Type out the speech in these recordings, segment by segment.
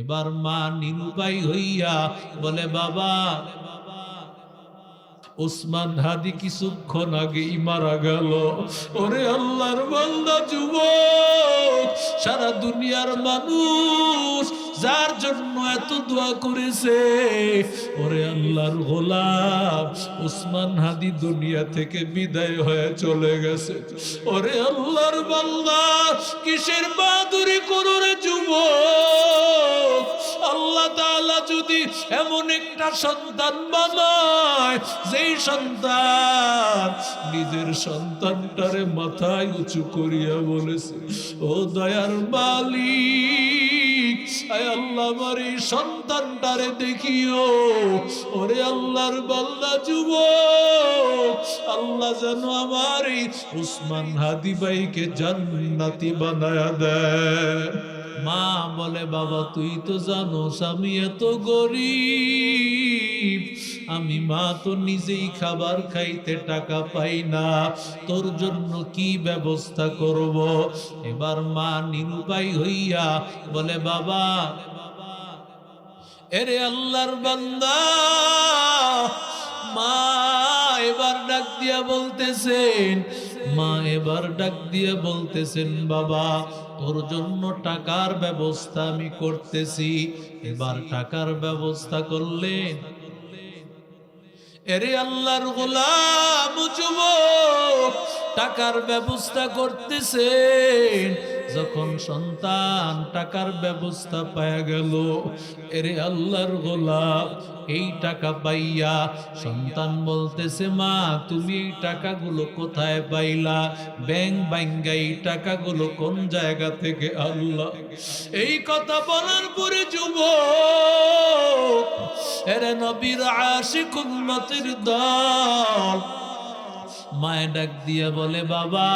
এবার মা নিরুপায় হইয়া বলে, বাবা, ওসমান হাদি কিছুক্ষণ আগেই মারা গেল। ওরে আল্লাহর বান্দা, যুবক, সারা দুনিয়ার মানুষ যার জন্য এত দোয়া করেছে। ওরে আল্লাহর গোলাম, ওসমান হাদি দুনিয়া থেকে বিদায় হয়ে চলে গেছে। ওরে আল্লাহর বান্দা, কিসের বাদুরি করো রে যুবক? যদি এমন একটা সন্তান বানায়, যেই সন্তান নিজের সন্তানটারে মাথায় উঁচু করিয়া বলেছে, ও দয়ার আয় আল্লাহ এই সন্তানটারে দেখিও। ওরে আল্লাহর বান্দা যুব আল্লাহ যেন আমার এই উসমান হাদি ভাইকে জান্নাতি বানায়া দেয়। মা বলে, বাবা, তুই তো জানোস আমি এত গরিব। আমি মা তো নিজেই খাবার খাইতে টাকা পাই না। তোর জন্য কি ব্যবস্থা করব? এবার মা নিরুপায় হইয়া বলে, বাবা, এরে আল্লাহর বান্দা, মা এবার ডাক দিয়া বলতেছেন মা এবার ডাক দিয়ে বলতেছেন, বাবা, তোর জন্য টাকার ব্যবস্থা আমি করতেছি। এবার টাকার ব্যবস্থা করলেন। এরে আল্লাহর গোলাম টাকার ব্যবস্থা করতেছেন। যখন সন্তান টাকার ব্যবস্থা পাওয়া গেল, এরে আল্লাহর গোলাম এই টাকা পাইয়া সন্তান বলতেছে, মা, তুমি এই টাকাগুলো কোথায় পাইলা? ব্যাংক ব্যাঙ্গা এই টাকাগুলো কোন জায়গা থেকে আল্লাহ এই কথা বলার পরে যুবক, এরে নবীর আশিক উন্নতির দল মায়ে ডাক দিয়া বলে, বাবা,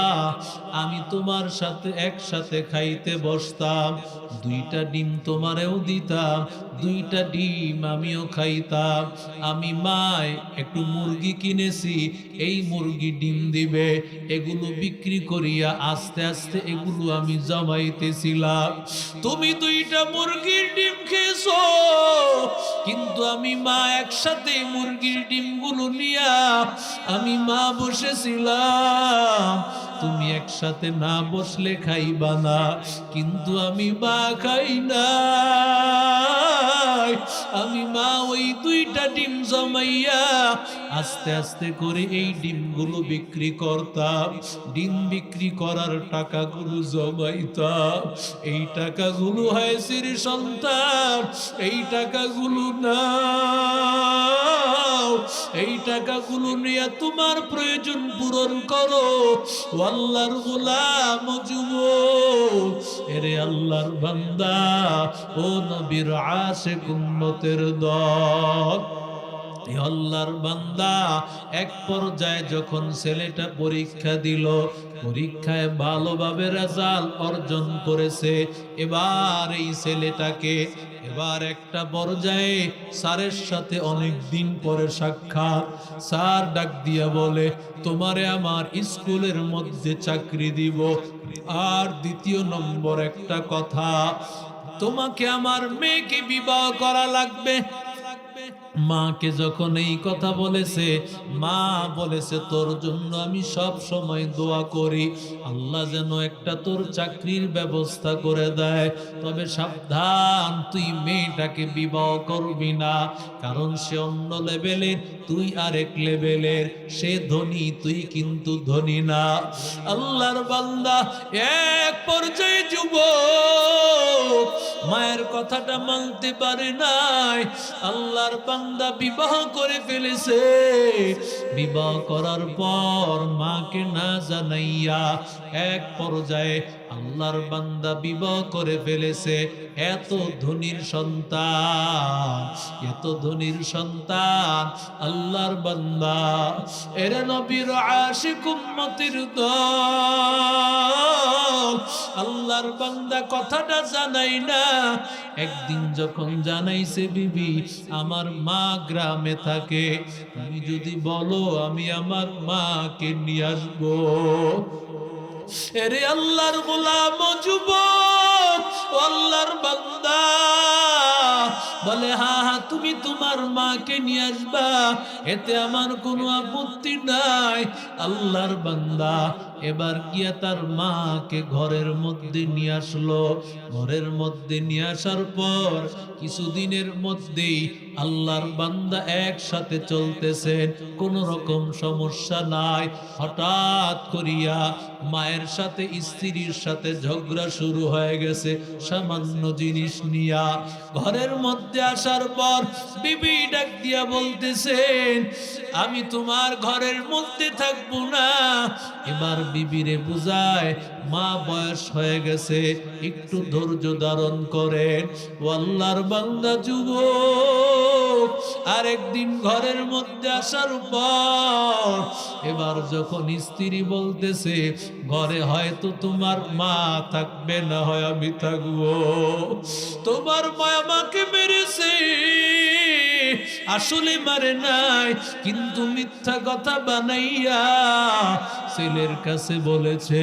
আমি তোমার সাথে একসাথে খাইতে বসতাম। দুইটা ডিম তোমারেও দিতাম, দুইটা ডিম আমিও খাইতাম। আমি মায় একটু মুরগি কিনেছি, এই মুরগি ডিম দিবে। এগুলো বিক্রি করিয়া আস্তে আস্তে এগুলো আমি জমাইতেছিলাম। তুমি দুইটা মুরগির ডিম খেয়েছো কিন্তু আমি মা একসাথে মুরগির ডিমগুলো নিয়া আমি মা বসেছিলাম। তুমি একসাথে না বসলে খাইবা না, কিন্তু আমি মা খাই না। আমি মা ওই দুইটা ডিম জমাইয়া আস্তে আস্তে করে এই ডিমগুলো বিক্রি করতাম। ডিম বিক্রি করার টাকাগুলো জমাইতাম। এই টাকাগুলো হয়েছে সন্তান এই টাকাগুলো না। এই টাকাগুলো নিয়ে তোমার প্রয়োজন পূরণ করো। আল্লাহর গোলাম যুবক, এরে আল্লাহর বান্দা, ও নবীর আশে কুন্নতের দল। আল্লাহর বান্দা, এক পর্যায়ে যখন ছেলেটা পরীক্ষা দিল, পরীক্ষায় ভালোভাবে রেজাল্ট অর্জন করেছে, এবার এই ছেলেটাকে এবার একটা পর্যায়ে স্যারের সাথে অনেক দিন পরে সাক্ষাৎ। স্যার ডাক দিয়া বলে, তোমারে আমার স্কুলের মধ্যে চাকরি দিব। আর দ্বিতীয় নম্বর একটা কথা, তোমাকে আমার মেয়েকে বিবাহ করা লাগবে। মাকে যখন এই কথা বলেছে, মা বলেছে, তোর জন্য আমি সব সময় দোয়া করি। আল্লাহ যেন একটা তোর চাকরির ব্যবস্থা করে দেয়। তবে সাবধান, তুই মেয়েটাকে বিবাহ করবি না। কারণ সে অন্য লেভেলের, তুই আরেক লেভেলের। সে ধনী, তুই কিন্তু ধনী না। আল্লাহর বান্দা, এক পর্যায়ে যুব মায়ের কথাটা মানতে পারে নাই। আল্লাহর বান্দা বিবাহ করে ফেলেছে। বিবাহ করার পর মাকে না জানাইয়া এক পর্যায়ে আল্লাহর বান্দা বিবাহ করে ফেলেছে। এত ধনীর সন্তান, এত ধনীর সন্তান আল্লাহর বান্দা। এরা নবীর আশিক উম্মতির দল, আল্লাহর বান্দা কথাটা জানাই না। একদিন যখন জানাইছে, বিবি, আমার মা গ্রামে থাকে। তুমি যদি বলো, আমি আমার মাকে নিয়ে আসব। এরে আল্লাহর গোলাম যুবক। আল্লাহর বান্দা। বলে, হা হা, তুমি তোমার মাকে নিয়ে আসবা। এতে আমার কোনো আপত্তি নাই। আল্লাহর বান্দা এবার গিয়া তার মাকে ঘরের মধ্যে নিয়ে আসলো। ঘরের মধ্যে নিয়ে আসার পর কিছুদিনের মধ্যেই আল্লাহর বান্দা একসাথে চলতেছেন কোন রকম সমস্যা নাই। হঠাৎ করিয়া মায়ের সাথে, স্ত্রীর সাথে ঝগড়া শুরু হয়ে গেছে। সামান্য জিনিস নিয়া ঘরের মধ্যে আসার পর বিবি ডাক দিয়া বলতেছেন, আমি তোমার ঘরের মধ্যে থাকব না। এবার বিবিরে বুঝায় মা বয়স হয়ে গেছে, একটু ধৈর্য ধারণ করেন। ও আল্লাহর বান্দা যুবক, আরেকদিন ঘরের মধ্যে আসার পর এবার যখন স্ত্রী বলতেছে, ঘরে হয়তো তোমার মা থাকবে না হয় আমি থাকব। তোমার মা আমাকে মেরেছে আসলে মারে নাই, কিন্তু মিথ্যা কথা বানাইয়া ছেলের কাছে বলেছে,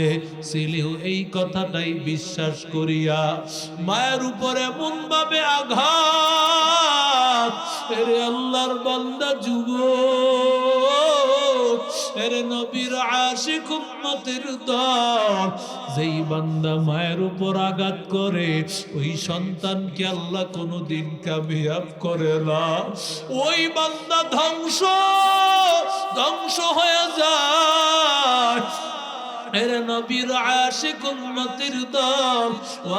ছেলেও এই কথাটাই বিশ্বাস করিয়া মায়ের উপর এমন ভাবে আঘাত। এরে আল্লাহর বান্দা যুব এরে নবীর আশিক উম্মতের দল যেই বান্দা মায়ের উপর আঘাত করে, ওই সন্তানকে আল্লাহ কোনোদিন কামিয়াব করে না। ওই বান্দা ধ্বংস ধ্বংস হয়ে যায়। এরে নবীর আশিক উম্মতের দল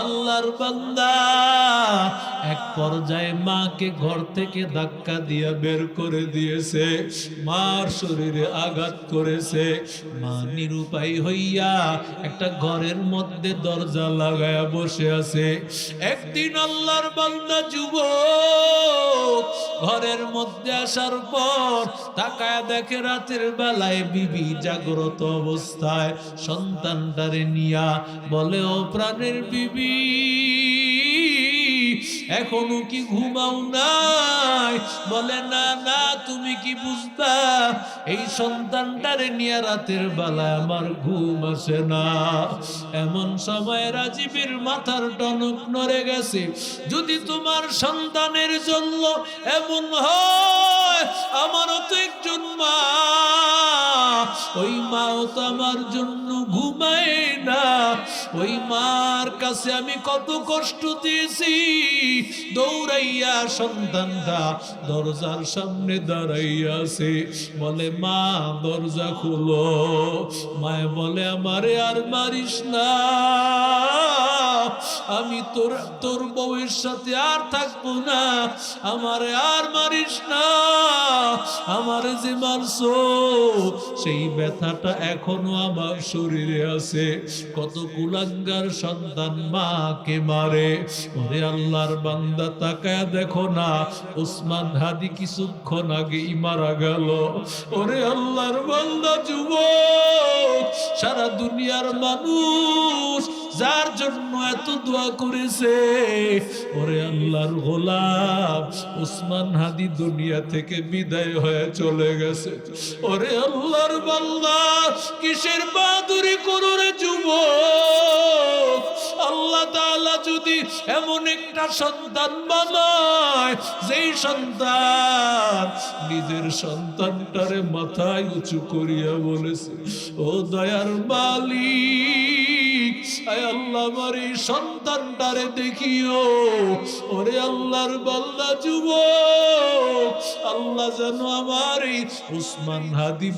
আল্লাহর বান্দা, এক পর্যায়ে মাকে ঘর থেকে ধাক্কা দিয়ে বের করে দিয়েছে, মার শরীরে আঘাত করেছে। মা নিরুপায় হইয়া একটা ঘরের মধ্যে দরজা লাগায়া বসে আছে। একদিন আল্লাহর বান্দা যুবক ঘরের মধ্যে আসার পর তাকায় দেখে রাতের বেলায় বিবি জাগ্রত অবস্থায় সন্তানটারে নিয়া বলে ও প্রাণের বিবি। এখনও কি ঘুমাও নাই? বলে, না না, তুমি কি বুঝবা এই সন্তানটারে নিয়ে রাতের বেলা আমার ঘুম আসে না। এমন সময় রাজীবের মাথার টনক নড়ে গেছে। যদি তোমার সন্তানের জন্য এমন হয়, আমারও তো একজন মা। ওই মাও তো আমার জন্য ঘুমায় না। ওই মার কাছে আমি কত কষ্ট দিয়েছি। দৌড়াইয়া সন্তানটা দরজার সামনে দাঁড়াইয়াছে। বলে, মা, দরজা খুলো। মায় বলে, আমারে আর মারিস না। আমি তোর তোর বউয়ের সাথে আর থাকব না। আমারে আর মারিস না। আমারে যে মারছো, সেই ব্যথাটা এখনও আমার শরীরে আছে। কত কুলাঙ্গার সন্তান মাকে মারে। আল্লাহর বান্দা তাকায় দেখো না, উসমান হাদি কিছুক্ষণ আগেই মারা গেল। ওরে আল্লাহর বান্দা যুব সারা দুনিয়ার মানুষ যার জন্য এত দোয়া করেছে, ওরে আল্লাহর গোলাম উসমান হাদি দুনিয়া থেকে বিদায় হয়ে চলে গেছে। ওরে আল্লাহর বান্দা, কিসের বাদুরি করো রে আল্লাহ তাআলা যদি এমন একটা সন্তান বানায়, যেই সন্তান নিজের সন্তানটারে মাথায় উঁচু করিয়া বলেছে, ও দয়ার মালিক আল্লাহ, আমার এই সন্তানটারে দেখিও। ওরে আল্লাহর বল্লা যুব আল্লাহ যেন আমার এই উসমান হাদি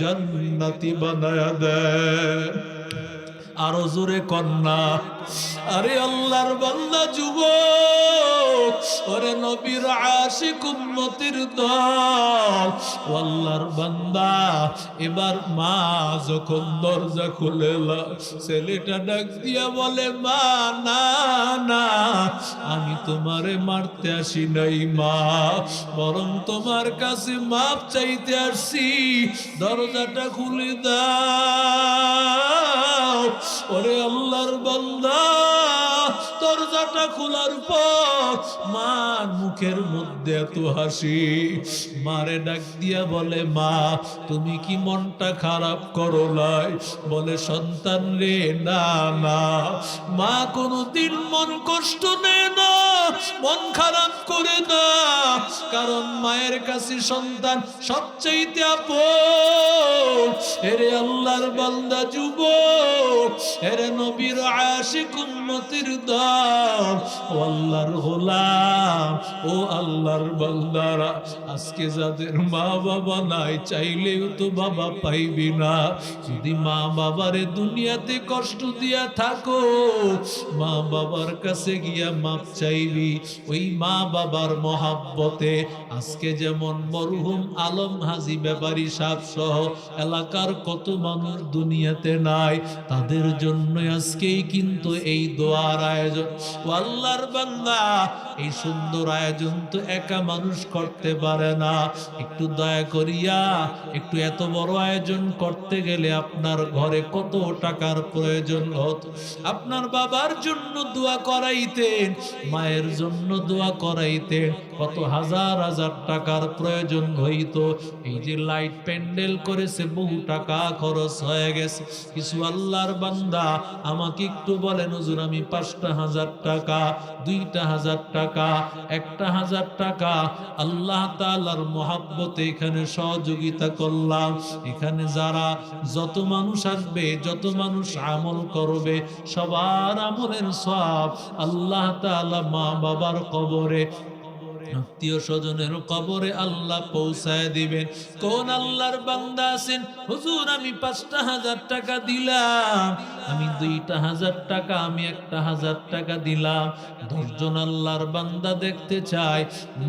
জান্নাতি বানায়া দেয়। আরও জোরে কন্যা। আরে আল্লাহর বান্দা যুব ওরে নবীর আশিক উম্মতির দল। আল্লাহর বান্দা, এবার মা যখন দরজা খুলে ছেলেটা ডাক দিয়া বলে, মা, না না, আমি তোমারে মারতে আসি নাই, মা। বরং তোমার কাছে মাপ চাইতে আসছি দরজাটা খুলে দাও। ওরে আল্লাহর দরজাটা খোলার পর মার মুখের মধ্যে এত হাসি। মারে ডাক দিয়া বলে, মা, তুমি কি মনটা খারাপ করো নাই? বলে, সন্তান রে, না মা কোনো দিন মন কষ্ট নেয় না মন খারাপ করে না কারণ মায়ের কাছে সন্তান সবচাইতে আপন। এরে আল্লাহর বান্দা যুবক এরে নবীর আশিক উম্মতির দাম। ও আল্লাহর গোলাম, ও আল্লাহর বান্দারা, আজকে যাদের মা বাবা নাই, চাইলেও তো বাবা পাইবি না। যদি মা বাবারে দুনিয়াতে কষ্ট দিয়া থাকো, মা বাবার কাছে গিয়া মাপ চাইবি ওই মা বাবার মহাব্বতে। আজকে যেমন মরহুম আলম হাজি ব্যাপারী সাহ সহ এলাকার কত মানুষ দুনিয়াতে নাই, তাদের জন্য আজকেই কিন্তু এই দোয়ার আয়োজন। আল্লাহর বান্দা, এই সুন্দর আয়োজন তো একা মানুষ করতে পারে না। একটু দয়া করিয়া, একটু এত বড় আয়োজন করতে গেলে আপনার ঘরে কত টাকার প্রয়োজন হতো। আপনার বাবার জন্য দোয়া করাইতেন, মায়ের জন্য দোয়া করাইতে কত হাজার হাজার টাকার প্রয়োজন হইতো। এই যে লাইট প্যান্ডেল করেছে, বহু টাকা খরচ হয়ে গেছে। কিছু আল্লাহর বান্দা আমাকে একটু বলেন, হুজুর, আমি পাঁচটা হাজার টাকা, দুইটা হাজার টাকা, একটা হাজার টাকা, আল্লাহ তাআলার মহাব্বতে এখানে সহযোগিতা করলাম। এখানে যারা যত মানুষ আসবে, যত মানুষ আমল করবে, সবার আমলের সব আল্লাহ তাআলা মা বাবার কবরে। আত্মীয় স্বজনের কবরে আল্লাহ পৌঁছায় দিবেন। কোন আল্লাহর বান্দা আছেন? হুজুর, আমি পাঁচটা হাজার টাকা দিলাম। আমি দুইটা হাজার টাকা, আমি একটা হাজার টাকা দিলাম। দশজন আল্লাহর বান্দা দেখতে চাই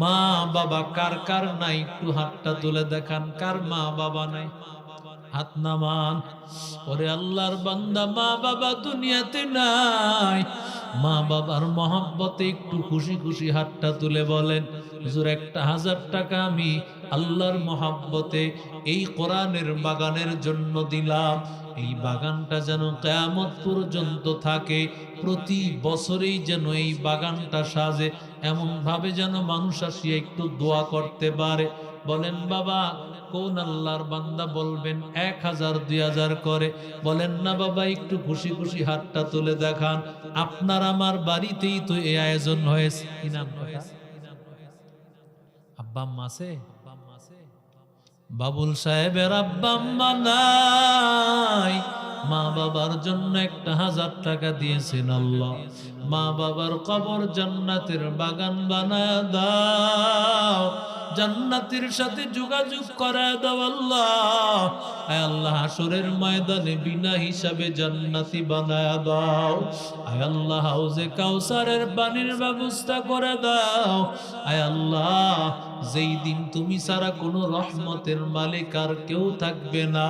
মা বাবা কার কার নাই? একটু হাতটা তুলে দেখান, কার মা বাবা নাই? হাত নামান। ওরে আল্লাহর বান্দা, মা বাবা দুনিয়াতে নাই। মা বাবার মহাব্বতে একটু খুশি খুশি হাতটা তুলে বলেন, হুজুর, একটা হাজার টাকা আমি আল্লাহর মহাব্বতে এই কোরআনের বাগানের জন্য দিলাম। এই বাগানটা যেন কেয়ামত পর্যন্ত থাকে, প্রতি বছরেই যেন এই বাগানটা সাজে। এমন ভাবে যেন মানুষ আসিয়া একটু দোয়া করতে পারে। বলেন, বাবা, কোন আল্লাহর বান্দা বলবেন এক হাজার, দুই হাজার করে? বলেন, না বাবা, একটু খুশি খুশি হাতটা তুলে দেখান। আপনার আমার বাড়িতেই তো এই আয়োজন হয়েছে। কি নাম? বাবুল সাহেবের আব্বা আম্মা নাই। মা বাবার জন্য একটা হাজার টাকা দিয়েছেন আল্লাহ। মা বাবার কবর জান্নাতের বাগান বানায় দাও। জান্নাতের সাথে যোগাযোগ করা দাও আল্লাহ। আয় আল্লাহ হাসরের ময়দানে বিনা হিসাবে জান্নাতি বানায় দাও। আয় আল্লাহ, হাউজে কাউসারের পানির ব্যবস্থা করে দাও। আয় আল্লাহ যেই দিন তুমি ছাড়া কোনো রহমতের মালিক আর কেউ থাকবে না,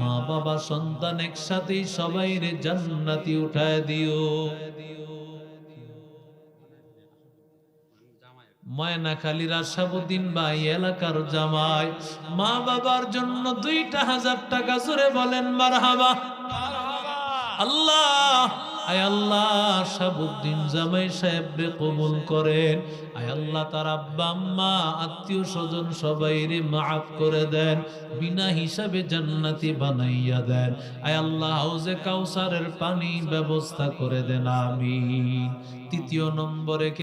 মা বাবা, সন্তান একসাথেই সবাই রে জান্নাতি উঠায় দিও। ময়নাখালীর আশাবুদ্দিন ভাই, এলাকার জামাই, মা বাবার জন্য দুইটা হাজার টাকা জোরে বলেন, মারহাবা। আল্লাহ! আত্মীয় স্বজন মাফ করে দেন। বিনা হিসাবে জান্নাতি বানাইয়া দেন। আয় আল্লাহ, হাউজে কাউসারের পানি ব্যবস্থা করে দেন আমি তৃতীয় নম্বরে